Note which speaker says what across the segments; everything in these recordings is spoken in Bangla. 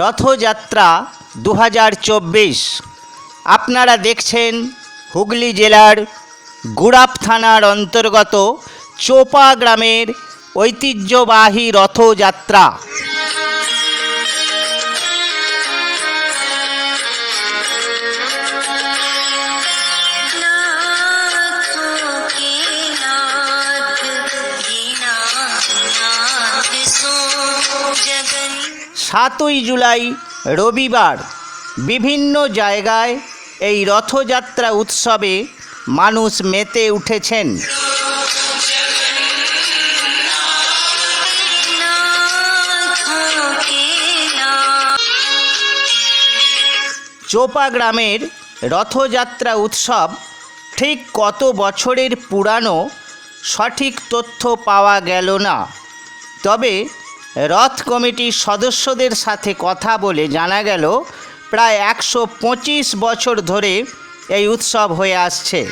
Speaker 1: রথযাত্রা দু হাজার চব্বিশ আপনারা দেখছেন হুগলি জেলার গুড়াপ থানার অন্তর্গত চোপা গ্রামের ঐতিহ্যবাহী রথযাত্রা সাতই জুলাই, রবিবার। বিভিন্ন জায়গায় এই রথযাত্রা উৎসবে মানুষ মেতে উঠেছেন। চোপা গ্রামের রথযাত্রা উৎসব ঠিক কত বছরের পুরানো সঠিক তথ্য পাওয়া গেল না। তবে রথ কমিটির সদস্যদের সাথে কথা বলে জানা গেল, প্রায় একশো পঁচিশ বছর ধরে এই উৎসব হয়ে আসছে।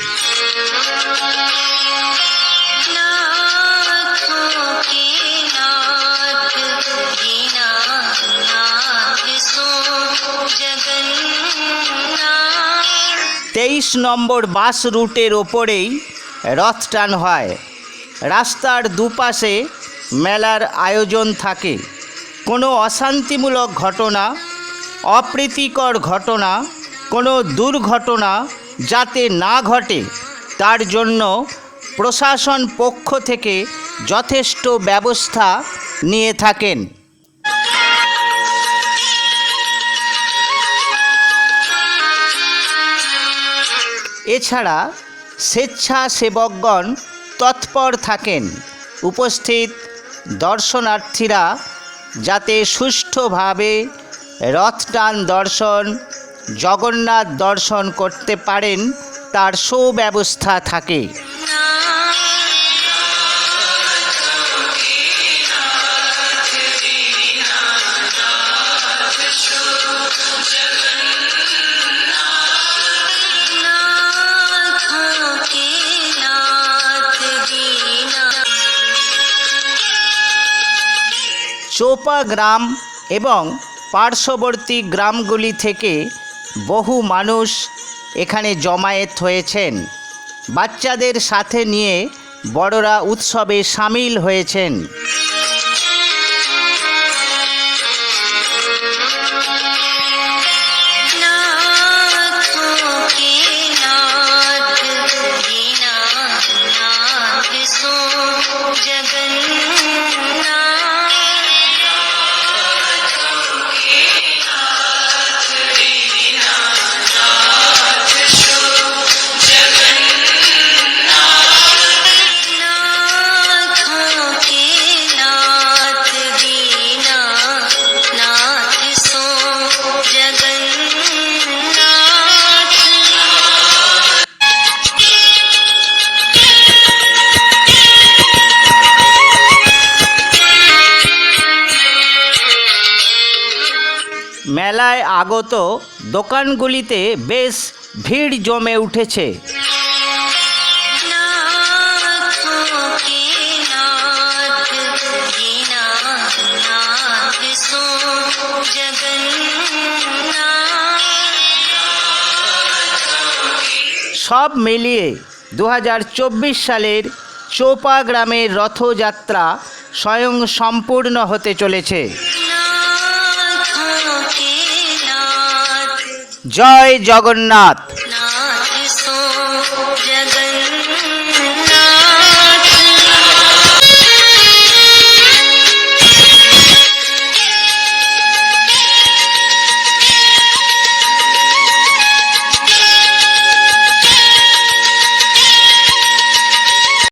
Speaker 1: তেইশ নম্বর বাস রুটের ওপরেই রথ টান হয়। রাস্তার দুপাশে মেলার আয়োজন থাকে। কোনো অশান্তিমূলক ঘটনা, অপ্রীতিকর ঘটনা, কোনো দুর্ঘটনা যাতে না ঘটে, তার জন্য প্রশাসন পক্ষ থেকে যথেষ্ট ব্যবস্থা নিয়ে থাকেন। এছাড়া স্বেচ্ছাসেবকগণ তৎপর থাকেন। উপস্থিত দর্শনার্থীরা যাতে সুষ্ঠুভাবে রথটান দর্শন জগন্নাথ দর্শন করতে পারেন তার সুব্যবস্থা থাকে। চোপা গ্রাম এবং পার্শ্ববর্তী গ্রামগুলি থেকে বহু মানুষ এখানে জমায়েত হয়েছেন। বাচ্চাদের সাথে নিয়ে বড়রা উৎসবে সামিল হয়েছেন। মেলায় আগত দোকানগুলিতে বেশ ভিড় জমে উঠেছে। সব মিলিয়ে দু হাজার চব্বিশ সালের চোপা গ্রামের রথযাত্রা স্বয়ং সম্পূর্ণ হতে চলেছে। জয় জগন্নাথ।